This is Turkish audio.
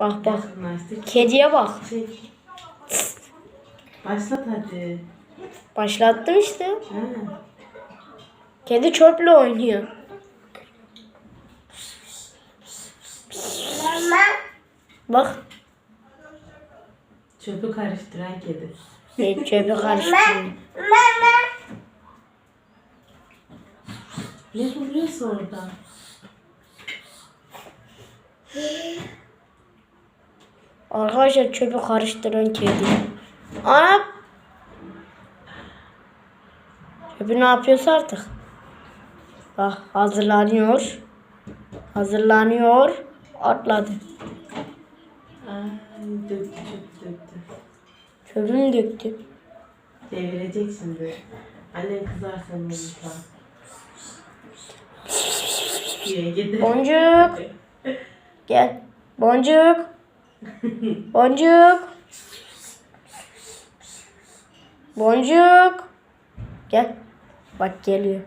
Bak bak. Kediye bak. Çek. Başlat hadi. Başlattım işte. Ha. Kedi çöple oynuyor. Bak. Çöpü karıştıran kedi. Ne çöpü karıştırıyor. Ne buluyorsun orada? Arkadaşlar çöpü karıştıran kedi. Ana. Çöpü ne yapıyorsa artık. Bak hazırlanıyor. Hazırlanıyor. Atladı. Ay döktü çöpü döktü. Çöpünü döktü. Devirecek şimdi. Annen kızar. Diye gider. Boncuk. Gel. Boncuk. Boncuk. Boncuk. Gel. Bak geliyor.